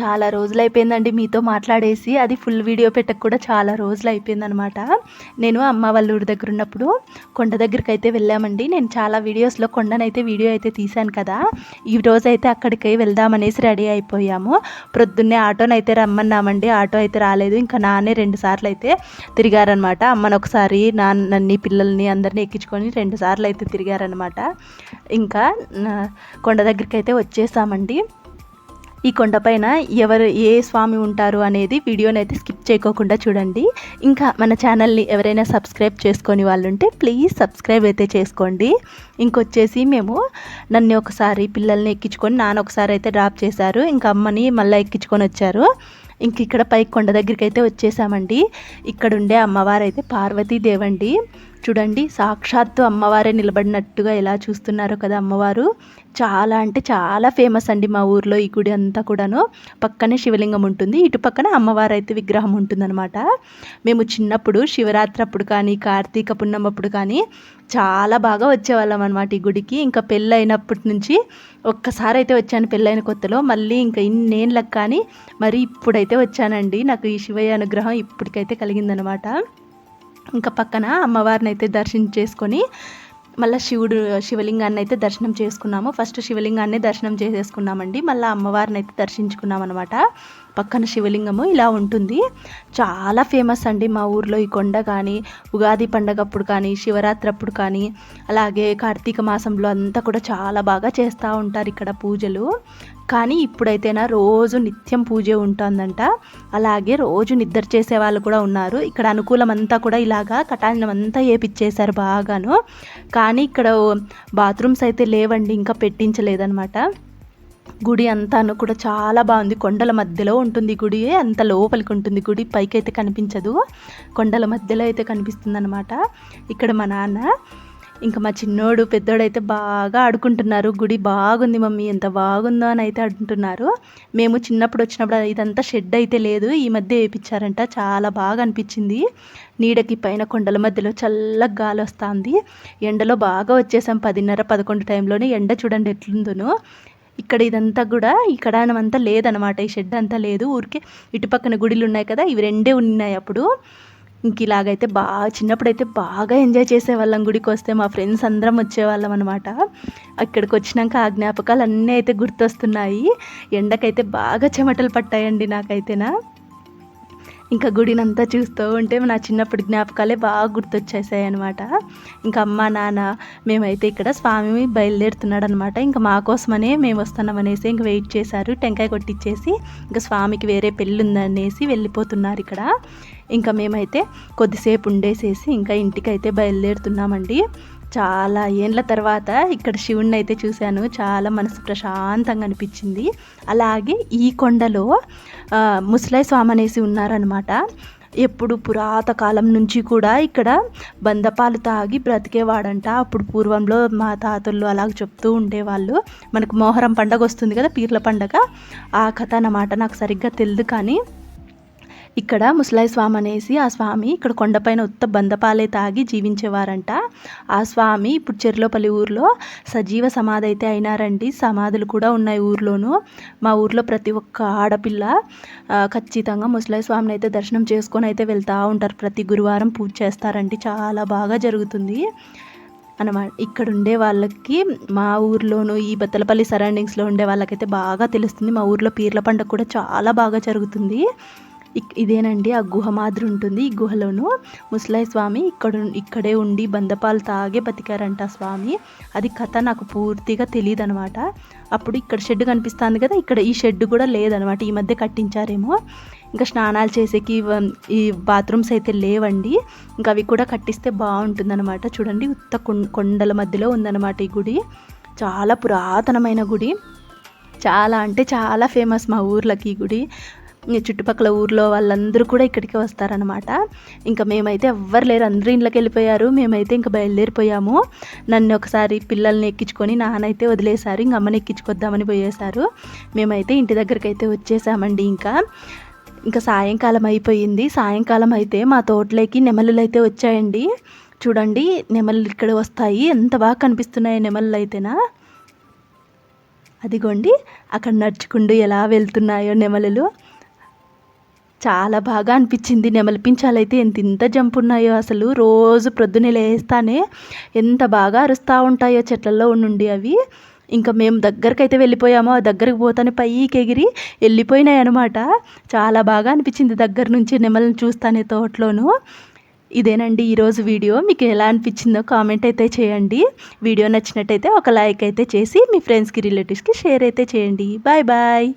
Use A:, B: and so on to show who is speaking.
A: చాలా రోజులు అయిపోయిందండి మీతో మాట్లాడేసి. అది ఫుల్ వీడియో పెట్టక కూడా చాలా రోజులు అయిపోయిందనమాట నేను అమ్మ వాళ్ళ ఊరి దగ్గర ఉన్నప్పుడు కొండ దగ్గరికి అయితే వెళ్ళామండి. నేను చాలా వీడియోస్లో కొండనైతే వీడియో అయితే తీశాను కదా. ఈ రోజు అయితే అక్కడికి వెళ్దామనేసి రెడీ అయిపోయాము. ప్రొద్దున్నే ఆటోనైతే రమ్మన్నామండి. ఆటో అయితే రాలేదు. ఇంకా నానే రెండు సార్లు అయితే తిరిగారనమాట. అమ్మను ఒకసారి నాన్నని పిల్లల్ని అందరినీ ఎక్కించుకొని రెండు సార్లు అయితే తిరిగారనమాట. ఇంకా నా- కొండ దగ్గరికి అయితే వచ్చేసామండి. ఈ కొండపైన ఎవరు ఏ స్వామి ఉంటారు అనేది వీడియోని అయితే స్కిప్ చేయకోకుండా చూడండి. ఇంకా మన ఛానల్ని ఎవరైనా సబ్స్క్రైబ్ చేసుకొని వాళ్ళు ఉంటే ప్లీజ్ సబ్స్క్రైబ్ అయితే చేసుకోండి. ఇంకొచ్చేసి మేము నన్ను ఒకసారి పిల్లల్ని ఎక్కించుకొని నాన్న ఒకసారి అయితే డ్రాప్ చేశారు. ఇంకా అమ్మని మళ్ళీ ఎక్కించుకొని వచ్చారు. ఇంక ఇక్కడ పై కొండ దగ్గరికి అయితే వచ్చేసామండి. ఇక్కడ ఉండే అమ్మవారు అయితే పార్వతీదేవండి. చూడండి సాక్షాత్తు అమ్మవారే నిలబడినట్టుగా ఎలా చూస్తున్నారో కదా అమ్మవారు. చాలా అంటే చాలా ఫేమస్ అండి మా ఊర్లో ఈ గుడి అంతా కూడాను. పక్కనే శివలింగం ఉంటుంది ఇటు పక్కన అమ్మవారు అయితే విగ్రహం ఉంటుందన్నమాట. మేము చిన్నప్పుడు శివరాత్రి అప్పుడు కానీ కార్తీక పున్నం అప్పుడు కానీ చాలా బాగా వచ్చేవాళ్ళం అనమాట ఈ గుడికి. ఇంకా పెళ్ళైనప్పటి నుంచి ఒక్కసారి అయితే వచ్చాను పెళ్ళైన కొత్తలో. మళ్ళీ ఇంకా ఇన్నేళ్ళకి కానీ మరి ఇప్పుడైతే వచ్చానండి. నాకు ఈ శివయ్య అనుగ్రహం ఇప్పటికైతే కలిగిందనమాట ఇంకా పక్కన అమ్మవారిని అయితే దర్శనం చేసుకొని మళ్ళీ శివుడు శివలింగాన్ని అయితే దర్శనం చేసుకున్నాము. ఫస్ట్ శివలింగాన్ని దర్శనం చేసేసుకున్నామండి. మళ్ళీ అమ్మవారిని అయితే దర్శించుకున్నాం అనమాట పక్కన శివలింగము ఇలా ఉంటుంది. చాలా ఫేమస్ అండి మా ఊర్లో ఈ కొండ కానీ ఉగాది పండగప్పుడు కానీ శివరాత్రి అప్పుడు కానీ అలాగే కార్తీక మాసంలో అంతా కూడా చాలా బాగా చేస్తూ ఉంటారు ఇక్కడ పూజలు. కానీ ఇప్పుడైతేనా రోజు నిత్యం పూజ ఉంటుందంట. అలాగే రోజు నిద్ర చేసే వాళ్ళు కూడా ఉన్నారు. ఇక్కడ అనుకూలం అంతా కూడా ఇలాగా కటానం అంతా వేపిచ్చేశారు బాగాను. కానీ ఇక్కడ బాత్రూమ్స్ అయితే లేవండి ఇంకా పెట్టించలేదన్నమాట. గుడి అంతాను కూడా చాలా బాగుంది. కొండల మధ్యలో ఉంటుంది గుడి. అంత లోపలికి ఉంటుంది గుడి. పైకి అయితే కనిపించదు. కొండల మధ్యలో అయితే కనిపిస్తుంది అనమాట ఇక్కడ మా నాన్న ఇంకా మా చిన్నోడు పెద్దోడు అయితే బాగా ఆడుకుంటున్నారు. గుడి బాగుంది మమ్మీ. ఎంత బాగుందో అని అయితే అంటున్నారు. మేము చిన్నప్పుడు వచ్చినప్పుడు ఇదంతా షెడ్ అయితే లేదు. ఈ మధ్య వేయించారంట చాలా బాగా అనిపించింది. నీడకి పైన కొండల మధ్యలో చల్లగా గాలి వస్తుంది. ఎండలో బాగా వచ్చేసాం. పదిన్నర పదకొండు టైంలోనే ఎండ చూడండి ఎట్లుందోనో. ఇక్కడ ఇదంతా కూడా ఈ కడానం అంతా లేదనమాట ఈ షెడ్ అంతా లేదు. ఊరికే ఇటుపక్కన గుడిలు ఉన్నాయి కదా ఇవి రెండే ఉన్నాయి అప్పుడు. ఇంక ఇలాగైతే బాగా చిన్నప్పుడైతే బాగా ఎంజాయ్ చేసేవాళ్ళం గుడికి వస్తే మా ఫ్రెండ్స్ అందరం వచ్చేవాళ్ళం అనమాట అక్కడికి వచ్చినాక ఆ జ్ఞాపకాలు అన్నీ అయితే గుర్తొస్తున్నాయి. ఎండకైతే బాగా చెమటలు పట్టాయండి నాకైతేనా. ఇంకా గుడినంతా చూస్తూ ఉంటే నా చిన్నప్పటి జ్ఞాపకాలే బాగా గుర్తొచ్చేసాయి అనమాట ఇంకా అమ్మ నాన్న మేమైతే ఇక్కడ స్వామి బయలుదేరుతున్నాడు అనమాట ఇంకా మా కోసమనే మేము వస్తున్నామనేసి ఇంకా వెయిట్ చేశారు. టెంకాయ కొట్టించేసి ఇంకా స్వామికి వేరే పెళ్ళి ఉందనేసి వెళ్ళిపోతున్నారు ఇక్కడ. ఇంకా మేమైతే కొద్దిసేపు ఉండేసేసి ఇంకా ఇంటికైతే బయలుదేరుతున్నామండి. చాలా ఏండ్ల తర్వాత ఇక్కడ శివుణ్ణి అయితే చూశాను. చాలా మనసు ప్రశాంతంగా అనిపించింది. అలాగే ఈ కొండలో ముసలాయి స్వామి అనేసి ఉన్నారనమాట ఎప్పుడు పురాత కాలం నుంచి కూడా ఇక్కడ బందపాలు తాగి బ్రతికేవాడంట. అప్పుడు పూర్వంలో మా తాతలు అలాగ చెప్తూ ఉండేవాళ్ళు. మనకు మోహరం పండగ వస్తుంది కదా పీర్ల పండగ. ఆ కథ అన్నమాట నాకు సరిగ్గా తెలియదు కానీ ఇక్కడ ముసలాయి స్వామి అనేసి ఆ స్వామి ఇక్కడ కొండపైన ఉత్త బందపాలే తాగి జీవించేవారంట. ఆ స్వామి ఇప్పుడు చెర్లోపల్లి ఊర్లో సజీవ సమాధి అయితే అయినారండి. సమాధులు కూడా ఉన్నాయి ఊర్లోనూ. మా ఊర్లో ప్రతి ఒక్క ఆడపిల్ల ఖచ్చితంగా ముసలాయి స్వామిని అయితే దర్శనం చేసుకొని అయితే వెళ్తూ ఉంటారు. ప్రతి గురువారం పూజ చేస్తారండి. చాలా బాగా జరుగుతుంది. అనమాట ఇక్కడ ఉండే వాళ్ళకి మా ఊర్లోను ఈ బత్తలపల్లి సరౌండింగ్స్లో ఉండే వాళ్ళకైతే బాగా తెలుస్తుంది. మా ఊర్లో పీర్ల పండుగ కూడా చాలా బాగా జరుగుతుంది. ఇదేనండి ఆ గుహ మాదిరి ఉంటుంది. ఈ గుహలోను ముసలాయి స్వామి ఇక్కడ ఇక్కడే ఉండి బందపాలు తాగే బతికారంట స్వామి. అది కథ నాకు పూర్తిగా తెలియదు అనమాట అప్పుడు ఇక్కడ షెడ్ కనిపిస్తుంది కదా ఇక్కడ ఈ షెడ్ కూడా లేదనమాట. ఈ మధ్య కట్టించారేమో. ఇంకా స్నానాలు చేసేకి ఈ బాత్రూమ్స్ అయితే లేవండి. ఇంకా అవి కూడా కట్టిస్తే బాగుంటుందన్నమాట చూడండి ఉత్త కొండల మధ్యలో ఉందన్నమాట ఈ గుడి. చాలా పురాతనమైన గుడి. చాలా అంటే చాలా ఫేమస్ మా ఊర్లకి ఈ గుడి. చుట్టుపక్కల ఊర్లో వాళ్ళందరూ కూడా ఇక్కడికి వస్తారనమాట ఇంకా మేమైతే ఎవ్వరు లేరు అందరూ ఇంట్లోకి వెళ్ళిపోయారు. మేమైతే ఇంకా బయలుదేరిపోయాము. నన్ను ఒకసారి పిల్లల్ని ఎక్కించుకొని నాన్నైతే వదిలేశారు. ఇంక అమ్మని ఎక్కించుకొద్దామని పోయేశారు. మేమైతే ఇంటి దగ్గరికి అయితే వచ్చేసామండి ఇంకా. ఇంకా సాయంకాలం అయిపోయింది. సాయంకాలం అయితే మా తోటలోకి నెమలులు అయితే వచ్చాయండి. చూడండి నెమలు ఇక్కడ వస్తాయి. ఎంత బాగా కనిపిస్తున్నాయి నెమలు అయితేనా? అదిగోండి అక్కడ నడుచుకుంటూ ఎలా వెళ్తున్నాయో నెమలులు చాలా బాగా అనిపించింది. నెమలి పించాలైతే ఎంత ఇంత జంప్ ఉన్నాయో అసలు. రోజు ప్రొద్దునే లేస్తానే ఎంత బాగా అరుస్తూ ఉంటాయో చెట్లలో ఉండి అవి. ఇంకా మేము దగ్గరికి అయితే వెళ్ళిపోయామో ఆ దగ్గరికి పోతానే పైకి ఎగిరి వెళ్ళిపోయినాయి అనమాట చాలా బాగా అనిపించింది దగ్గర నుంచి నెమలను చూస్తానే తోటలోను. ఇదేనండి ఈరోజు వీడియో. మీకు ఎలా అనిపించిందో కామెంట్ అయితే చేయండి. వీడియో నచ్చినట్టయితే ఒక లైక్ అయితే చేసి మీ ఫ్రెండ్స్కి రిలేటివ్స్కి షేర్ అయితే చేయండి. Bye bye.